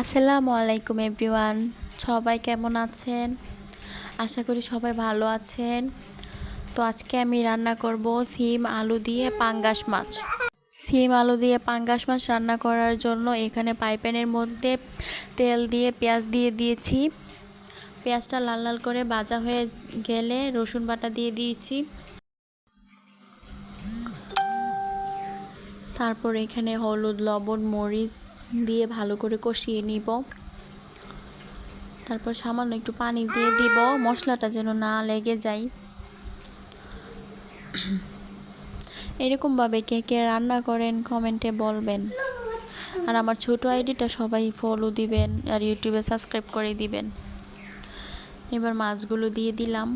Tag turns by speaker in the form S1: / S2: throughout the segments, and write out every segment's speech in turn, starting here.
S1: আসসালামু আলাইকুম এভরিওয়ান। সবাই কেমন আছেন? আশা করি সবাই ভালো আছেন। তো আজকে আমি রান্না করব সিম আলু দিয়ে পাঙ্গাস মাছ। সিম আলু দিয়ে পাঙ্গাস মাছ রান্না করার জন্য এখানে পাইপ্যানের মধ্যে তেল দিয়ে পেঁয়াজ দিয়ে দিয়েছি। পেঁয়াজটা লাল লাল করে ভাজা হয়ে গেলে রসুন বাটা দিয়ে দিয়েছি। তারপর এখানে হলুদ, লবণ, মরিচ দিয়ে ভালো করে কষিয়ে নিব। তারপর সামান্য একটু পানি দিয়ে দিব, মশলাটা যেন না লেগে যায়। এরকমভাবে কে কে রান্না করেন কমেন্টে বলবেন। আর আমার ছোট আইডিটা সবাই ফলো দিবেন আর ইউটিউবে সাবস্ক্রাইব করে দিবেন। এবার মাছগুলো দিয়ে দিলাম।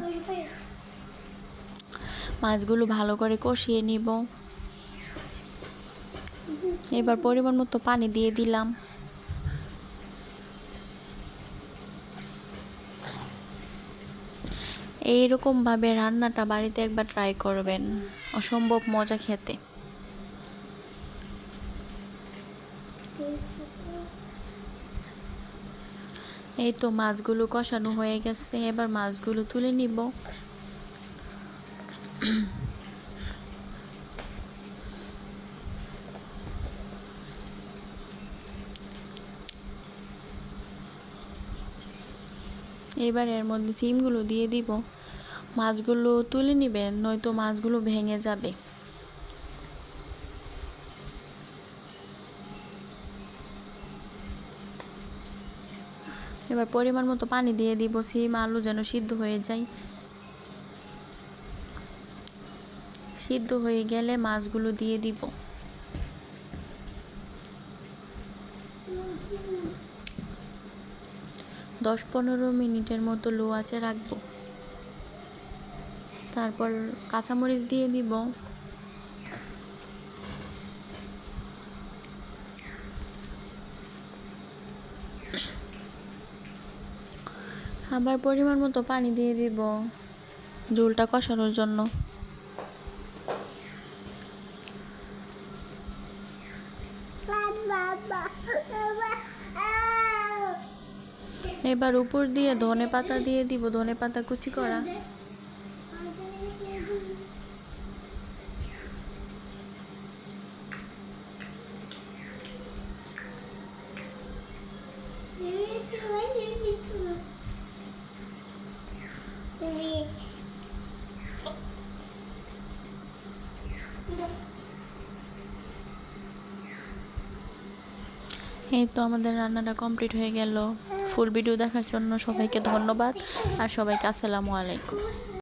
S1: মাছগুলো ভালো করে কষিয়ে নিব। এবার পরিমাণ মতো পানি দিয়ে দিলাম। এইরকমভাবে রান্নাটা বাড়িতে একবার ট্রাই করবেন। অসম্ভব মজা খেতে। এই তো মাছগুলো কষানো হয়ে গেছে, এবার মাছগুলো তুলে নিব। এবার এর মধ্যে সিমগুলো দিয়ে দিব। মাছগুলো তুলে নেবেন নয়তো মাছগুলো ভেঙে যাবে। এবার পরিমাণ মতো পানি দিয়ে দিব, সিম, আলু যেন সিদ্ধ হয়ে যায়। সিদ্ধ হয়ে গেলে মাছগুলো দিয়ে দিব। দশ পনেরো মিনিটের মতো লো আঁচে রাখব। তারপর কাঁচামরিচ দিয়ে দিব। আবার পরিমাণ মতো পানি দিয়ে দিব ঝোলটা কষানোর জন্য। এবার উপর দিয়ে ধনে পাতা দিয়ে দিব। ধনে পাতা কুচি করা। এই তো আমাদের রান্নাটা কমপ্লিট হয়ে গেল। ফুল ভিডিও দেখার জন্য সবাইকে ধন্যবাদ। আর সবাইকে আসসালামু আলাইকুম।